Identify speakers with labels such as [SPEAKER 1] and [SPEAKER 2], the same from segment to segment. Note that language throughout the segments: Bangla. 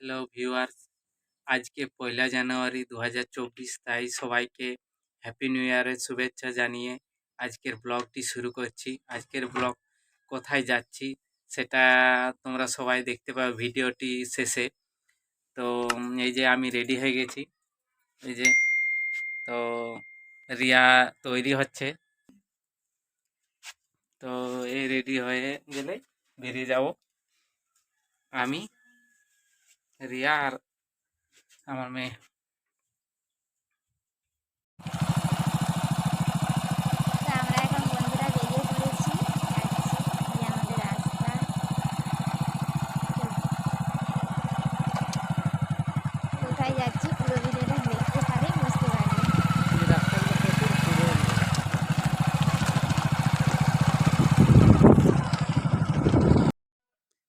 [SPEAKER 1] হ্যালো ভিউয়ার্স, আজকে পয়লা জানুয়ারি দু হাজার চব্বিশ, তাই সবাইকে হ্যাপি নিউ ইয়ারের শুভেচ্ছা জানিয়ে আজকের ব্লগটি শুরু করছি। আজকের ব্লগ কোথায় যাচ্ছি সেটা তোমরা সবাই দেখতে পাবে ভিডিওটি শেষে। তো এই যে আমি রেডি হয়ে গেছি। এই যে তো রিয়া তৈরি হচ্ছে। তো এই রেডি হয়ে গেলে বেরিয়ে যাব। আমি রিয়া আর আমার মেয়ে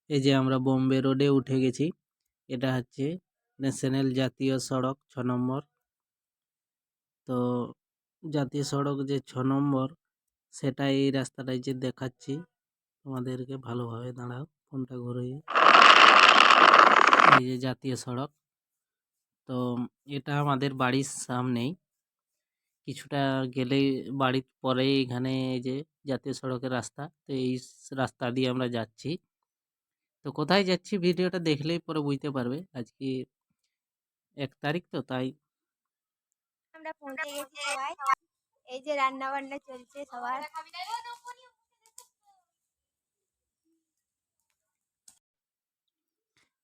[SPEAKER 2] এই
[SPEAKER 3] যে আমরা বোম্বে রোডে উঠে গেছি। এটা হচ্ছে ন্যাশনাল জাতীয় সড়ক ছ নম্বর। তো জাতীয় সড়ক যে ছ নম্বর, সেটা এই রাস্তাটাই যে দেখাচ্ছি, তোমাদেরকে ভালোভাবে দাঁড়াও, ফোনটা ঘুরিয়ে। এই যে জাতীয় সড়ক, তো এটা আমাদের বাড়ির সামনেই। কিছুটা গেলেই বাড়ির পরেই এখানে এই যে জাতীয় সড়কের রাস্তা, তো এই রাস্তা দিয়ে আমরা যাচ্ছি। তো কোথায় যাচ্ছি ভিডিওটা দেখলেই পরে বুঝতে পারবে। আজকে এক তারিখ তো তাই
[SPEAKER 2] আমরা পৌঁছে গেছি সবাই। এই যে রান্না বান্না চলছে সবার।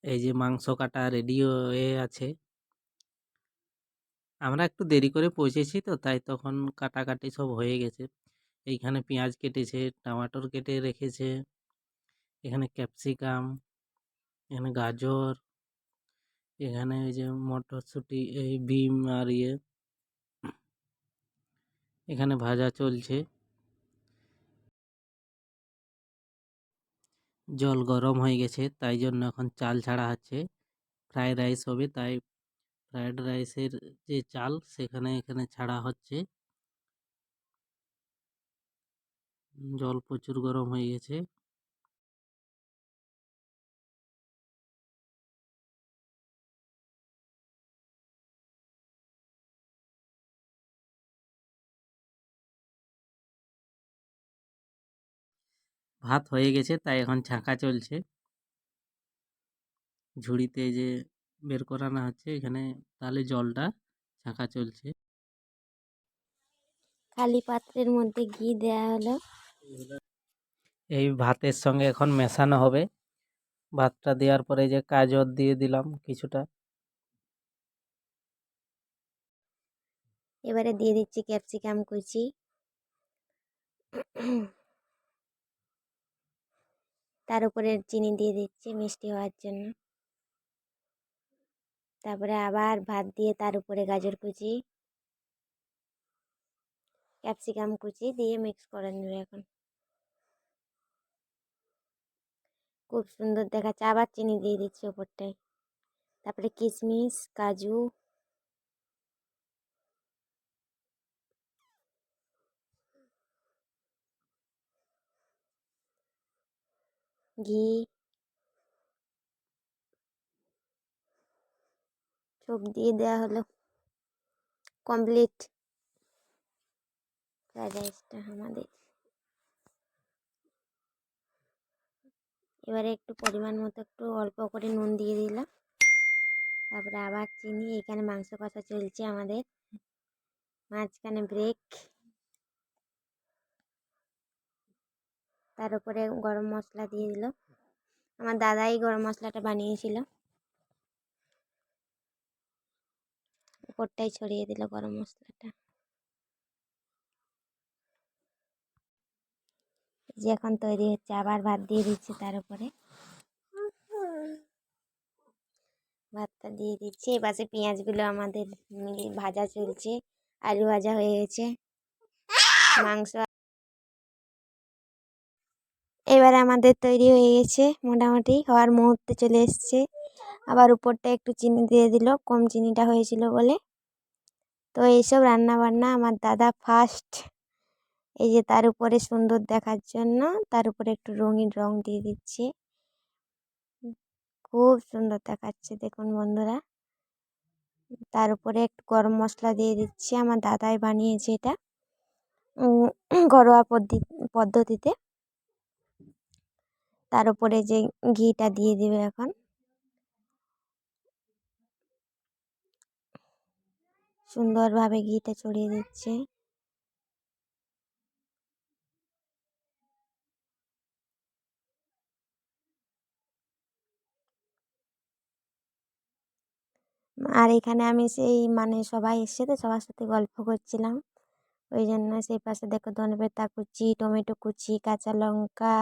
[SPEAKER 3] এই যে মাংস কাটা রেডি হয়ে আছে। আমরা একটু দেরি করে পৌঁছেছি তো তাই তখন কাটাকাটি সব হয়ে গেছে। এইখানে পেঁয়াজ কেটেছে টমাটোর কেটে রেখেছে। এখানে ক্যাপসিকাম, এখানে গাজর, এখানে এই যে মটরশুঁটি, এই বিম আর ইয়ে। এখানে ভাজা চলছে। জল গরম হয়ে গেছে, তাই জন্য এখন চাল ছাড়া হচ্ছে। ফ্রায়েড রাইস হবে, তাই ফ্রায়েড রাইসের যে চাল, সেখানে এখানে ছাড়া হচ্ছে। জল প্রচুর গরম হয়ে গেছে। ভাত হয়ে গেছে তাই এখন ছাঁকা চলছে। ঝুড়িতে যে বের করানো হচ্ছে এখানে তাহলে জলটা ছাঁকা চলছে।
[SPEAKER 2] খালি পাত্রের মধ্যে ঘি দেওয়া হলো।
[SPEAKER 3] এই ভাতের সঙ্গে এখন মেশানো হবে। ভাতটা দেওয়ার পরে যে কাজর দিয়ে দিলাম কিছুটা।
[SPEAKER 2] এবারে দিয়ে দিচ্ছি ক্যাপসিকাম কুচি। তার উপরে চিনি দিয়ে দিচ্ছি মিষ্টি হওয়ার জন্য। তারপরে আবার ভাত দিয়ে তার উপরে গাজর কুচি, ক্যাপসিকাম কুচি দিয়ে মিক্স করে নেবে এখন। খুব সুন্দর দেখাচ্ছে আবার চিনি দিয়ে দিচ্ছি ওপরটায়। তারপরে কিশমিশ, কাজু ঘি সব দিয়ে দেওয়া হলো কমপ্লিট ফ্রাইড রাইসটা আমাদের। এবারে একটু পরিমাণ মতো একটু অল্প করে নুন দিয়ে দিলাম। তারপরে আবার চিনি, এখানে মাংস কষা চলছে আমাদের। মাঝখানে ব্রেক তার উপরে গরম মশলা দিয়ে দিল। আমার দাদাই গরম মশলাটা বানিয়েছিল। উপরটাই ছড়িয়ে দিল গরম মশলাটা। যে এখন তৈরি হচ্ছে, আবার ভাত দিয়ে দিচ্ছি তার উপরে। ভাতটা দিয়ে দিচ্ছি। এই পাশে পেঁয়াজগুলো আমাদের ভাজা চলছে, আলু ভাজা হয়ে গেছে, মাংস এবারে আমাদের তৈরি হয়ে গেছে মোটামুটি হওয়ার মুহূর্তে চলে এসছে। আবার উপরটা একটু চিনি দিয়ে দিল, কম চিনিটা হয়েছিল বলে। তো এইসব রান্না বান্না আমার দাদা ফার্স্ট এই যে তার উপরে সুন্দর দেখার জন্য তার উপরে একটু রঙিন রং দিয়ে দিচ্ছে। খুব সুন্দর দেখাচ্ছে দেখুন বন্ধুরা। তার উপরে একটু গরম মশলা দিয়ে দিচ্ছি, আমার দাদাই বানিয়েছে এটা। ঘরোয়া পদ্ধি- পদ্ধতিতে। তার উপরে যে ঘিটা দিয়ে দিবে এখন। সুন্দরভাবে ঘিটা ছড়িয়ে দিচ্ছে। আর এখানে আমি সেই মানে সবাই এসছে তো সবার সাথে গল্প করছিলাম। ওই জন্য সেই পাশে দেখো ধনেপাতা কুচি, টমেটো কুচি, কাঁচা লঙ্কা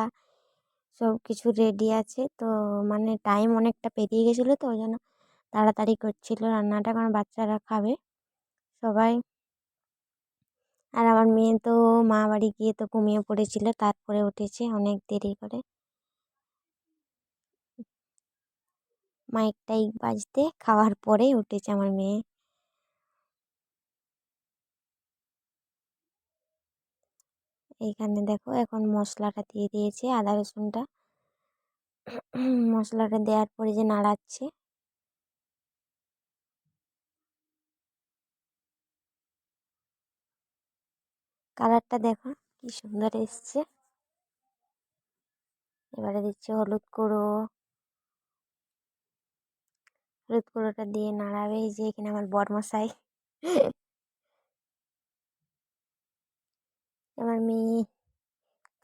[SPEAKER 2] সব কিছু রেডি আছে। তো মানে টাইম অনেকটা পেরিয়ে গেছিল তো, ওই জন্য তাড়াতাড়ি করছিল রান্নাটা, কারণ বাচ্চারা খাবে সবাই। আর আমার মেয়ে তো মা বাড়ি গিয়ে তো ঘুমিয়ে পড়েছিল, তারপরে উঠেছে অনেক দেরি করে। মাইক টাইক বাজতে, খাওয়ার পরে উঠেছে আমার মেয়ে। এইখানে দেখো এখন মশলাটা দিয়ে দিয়েছে আদা রসুনটা। মশলাটা দেওয়ার পরে যে নাড়াচ্ছে। কালারটা দেখো কি সুন্দর এসছে। এবারে দিচ্ছে হলুদ গুঁড়ো। হলুদ গুঁড়োটা দিয়ে নাড়াবে যে এখানে আমার বরমশাই। আমার মেয়ে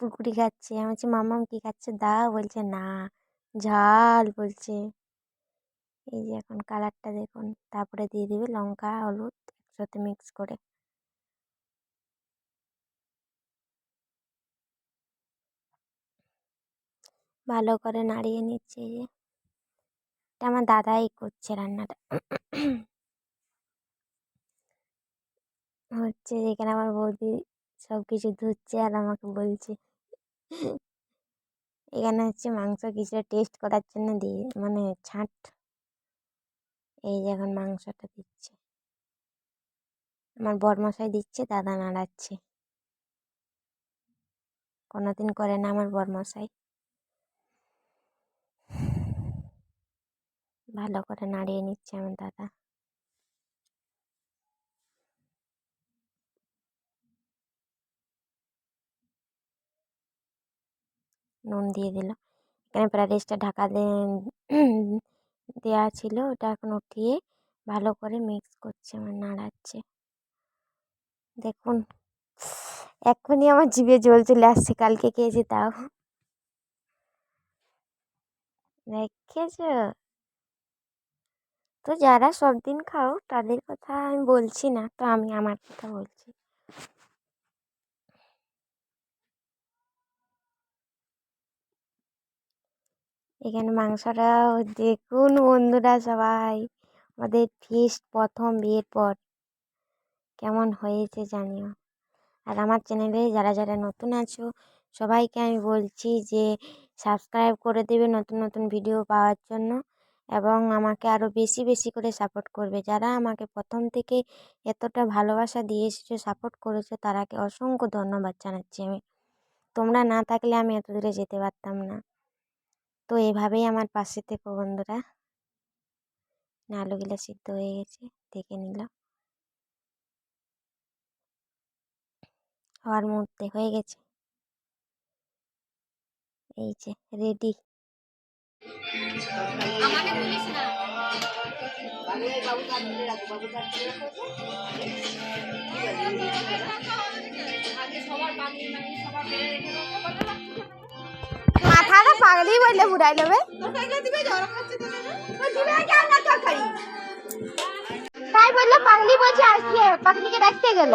[SPEAKER 2] কুরকুরি খাচ্ছে। আমি বলছি মামাম কি খাচ্ছে? দাও বলছে, না। ঝাল বলছে। এই যে এখন কালারটা দেখুন। তারপরে দিয়ে দিবে লঙ্কা, হলুদ একসাথে মিক্স করে। ভালো করে নাড়িয়ে নিচ্ছে এই যে। এটা আমার দাদাই করছে রান্নাটা। হচ্ছে যেখানে আমার বৌদি সব কিছু ধুচ্ছে আর আমাকে বলছে, এখানে হচ্ছে মাংস কিছুটা টেস্ট করার জন্য দিয়ে মানে ছাঁট। এই যে এখন মাংসটা দিচ্ছে। আমার বরমশাই দিচ্ছে, দাদা নাড়াচ্ছে। কোনোদিন করে না আমার বরমশাই। ভালো করে নাড়িয়ে নিচ্ছে আমার দাদা। নুন দিয়ে দিল। এখানে ফ্রাইড রাইসটা ঢাকা দেওয়া ছিল। ওটা এখন উঠিয়ে ভালো করে মিক্স করছে আমার নাড়াচ্ছে। দেখুন এক্ষুনি আমার জিভে জল চলে আসছে কালকে খেয়েছি তাও। দেখেছ? তো যারা সব দিন খাও, তাদের কথা আমি বলছি না, তো আমি আমার কথা বলছি। এখানে মাংসটা দেখুন বন্ধুরা সবাই আমাদের ফিস্ট প্রথম বিয়ের পর কেমন হয়েছে জানিও। আর আমার চ্যানেলে যারা যারা নতুন আছো, সবাইকে আমি বলছি যে সাবস্ক্রাইব করে দেবে নতুন নতুন ভিডিও পাওয়ার জন্য এবং আমাকে আরও বেশি বেশি করে সাপোর্ট করবে। যারা আমাকে প্রথম থেকে এতটা ভালোবাসা দিয়ে এসেছ সাপোর্ট করেছ, তারাকে অসংখ্য ধন্যবাদ জানাচ্ছি আমি। তোমরা না থাকলে আমি এত দূরে যেতে পারতাম না। তো এভাবেই আমার পাশে থেকো বন্ধুরা। আলুগুলো সিদ্ধ হয়ে গেছে, দেখে নিলাম। হওয়ার মুহূর্তে হয়ে গেছে। এই যে রেডি মাথাটা পাগলি বললে ঘুরাই নেবে। তাই বলল পাগলি বলছে কি পাগলিকে রাখতে গেল।